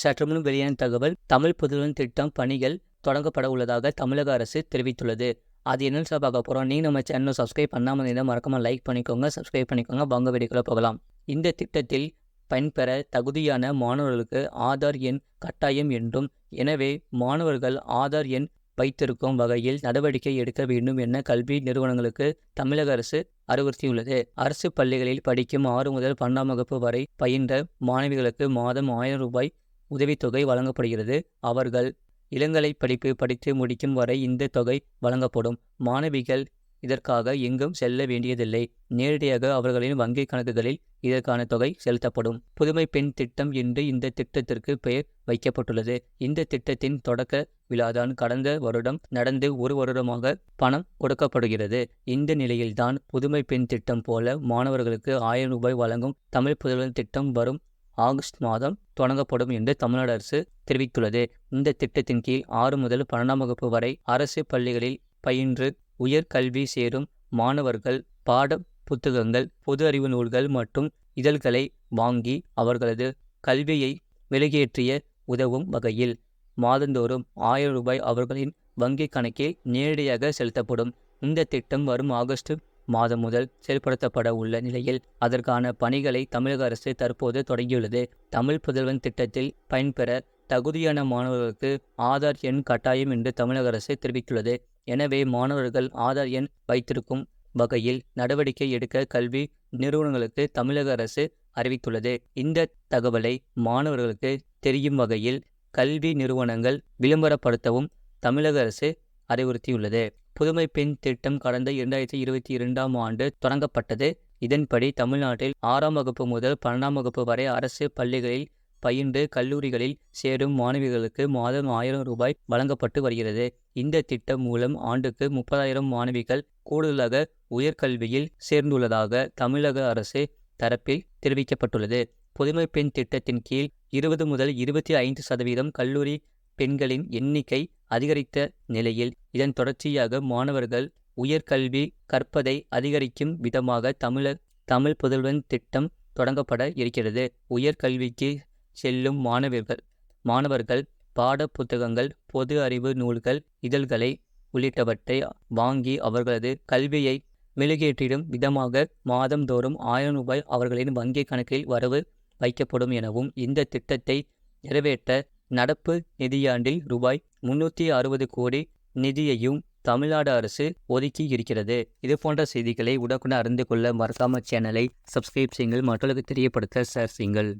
சற்றுமுன் வெளியான தகவல் தமிழ் புதுவன் திட்டம் பணிகள் தொடங்கப்பட உள்ளதாக தமிழக அரசு தெரிவித்துள்ளது. அது என்ன சொல்ல பார்க்க போகிறோம் நீங்கள் நம்ம சேனலை சப்ஸ்கிரைப் பண்ணாமல் இருந்தால் மறக்காமல் லைக் பண்ணிக்கோங்க சப்ஸ்கிரைப் பண்ணிக்கோங்க. பங்க வீடியோக்குள்ளே போகலாம். இந்த திட்டத்தில் பயன்பெற தகுதியான மாணவர்களுக்கு ஆதார் எண் கட்டாயம் என்றும் எனவே மாணவர்கள் ஆதார் எண் வைத்திருக்கும் வகையில் நடவடிக்கை எடுக்க வேண்டும் என கல்வி நிறுவனங்களுக்கு தமிழக அரசு அறிவுறுத்தியுள்ளது. அரசு பள்ளிகளில் படிக்கும் ஆறு முதல் பன்னெண்டாம் வகுப்பு வரை பயின்ற மாணவிகளுக்கு மாதம் ஆயிரம் ரூபாய் உதவித்தொகை வழங்கப்படுகிறது. அவர்கள் இளங்கலை படிப்பு படித்து முடிக்கும் வரை இந்த தொகை வழங்கப்படும். மாணவிகள் இதற்காக எங்கும் செல்ல வேண்டியதில்லை. நேரடியாக அவர்களின் வங்கி கணக்குகளில் இதற்கான தொகை செலுத்தப்படும். புதுமை பெண் திட்டம் என்று இந்த திட்டத்திற்கு பெயர் வைக்கப்பட்டுள்ளது. இந்த திட்டத்தின் தொடக்க விழாதான் கடந்த வருடம் நடந்து ஒரு வருடமாக பணம் கொடுக்கப்படுகிறது. இந்த நிலையில்தான் புதுமை பெண் திட்டம் போல மாணவர்களுக்கு ஆயிரம் ரூபாய் வழங்கும் தமிழ் புதல்வன் திட்டம் வரும். ஆகஸ்ட் மாதம் தொடங்கப்படும் என்று தமிழ்நாடு அரசு தெரிவித்துள்ளது. இந்த திட்டத்தின் கீழ் ஆறு முதல் பன்னெண்டாம் வகுப்பு வரை அரசு பள்ளிகளில் பயின்று உயர்கல்வி சேரும் மாணவர்கள் பாட புத்தகங்கள் பொது அறிவு நூல்கள் மற்றும் இதழ்களை வாங்கி அவர்களது கல்வியை வெளியேற்றிய உதவும் வகையில் மாதந்தோறும் ஆயிரம் ரூபாய் அவர்களின் வங்கிக் கணக்கில் நேரடியாக செலுத்தப்படும். இந்த திட்டம் வரும் ஆகஸ்ட் மாதம் முதல் செயல்படுத்தப்பட உள்ள நிலையில் அதற்கான பணிகளை தமிழக அரசு தற்போது தொடங்கியுள்ளது. தமிழ் புதல்வன் திட்டத்தில் பயன்பெற தகுதியான மாணவர்களுக்கு ஆதார் எண் கட்டாயம் என்று தமிழக அரசு தெரிவித்துள்ளது. எனவே மாணவர்கள் ஆதார் எண் வைத்திருக்கும் வகையில் நடவடிக்கை எடுக்க கல்வி நிறுவனங்களுக்கு தமிழக அரசு அறிவித்துள்ளது. இந்த தகவலை மாணவர்களுக்கு தெரியும் வகையில் கல்வி நிறுவனங்கள் விளம்பரப்படுத்தவும் தமிழக அரசு அறிவுறுத்தியுள்ளது. புதுமை பெண் திட்டம் கடந்த இரண்டாயிரத்தி இருபத்தி இரண்டாம் ஆண்டு தொடங்கப்பட்டது. இதன்படி தமிழ்நாட்டில் ஆறாம் வகுப்பு முதல் பன்னெண்டாம் வகுப்பு வரை அரசு பள்ளிகளில் பயின்று கல்லூரிகளில் சேரும் மாணவிகளுக்கு மாதம் ஆயிரம் ரூபாய் வழங்கப்பட்டு வருகிறது. இந்த திட்டம் மூலம் ஆண்டுக்கு முப்பதாயிரம் மாணவிகள் கூடுதலாக உயர்கல்வியில் சேர்ந்துள்ளதாக தமிழக அரசு தரப்பில் தெரிவிக்கப்பட்டுள்ளது. புதுமை பெண் திட்டத்தின் கீழ் இருபது முதல் இருபத்தி ஐந்து சதவீதம் கல்லூரி பெண்களின் எண்ணிக்கை அதிகரித்த நிலையில் இதன் தொடர்ச்சியாக மாணவர்கள் உயர்கல்வி கற்பதை அதிகரிக்கும் விதமாக தமிழர் தமிழ் புதல்வன் திட்டம் தொடங்கப்பட இருக்கிறது. உயர்கல்விக்கு செல்லும் மாணவர்கள் மாணவர்கள் பாட புத்தகங்கள் பொது அறிவு நூல்கள் இதழ்களை உள்ளிட்டவற்றை வாங்கி அவர்களது கல்வியை மெழுகேற்றிடும் விதமாக மாதந்தோறும் ஆயிரம் ரூபாய் அவர்களின் வங்கி கணக்கில் வரவு வைக்கப்படும் எனவும் இந்த திட்டத்தை நிறைவேற்ற நடப்பு நிதியாண்டில் ரூபாய் முன்னூற்றி அறுபது கோடி நிதியையும் தமிழ்நாடு அரசு ஒதுக்கி இருக்கிறது. இது போன்ற செய்திகளை உடனுக்குடன் அறிந்து கொள்ள மறக்காம சேனலை சப்ஸ்கிரைப் செய்யுங்கள். மற்றவர்களுக்கு தெரியப்படுத்த ஷேர் செய்யுங்கள்.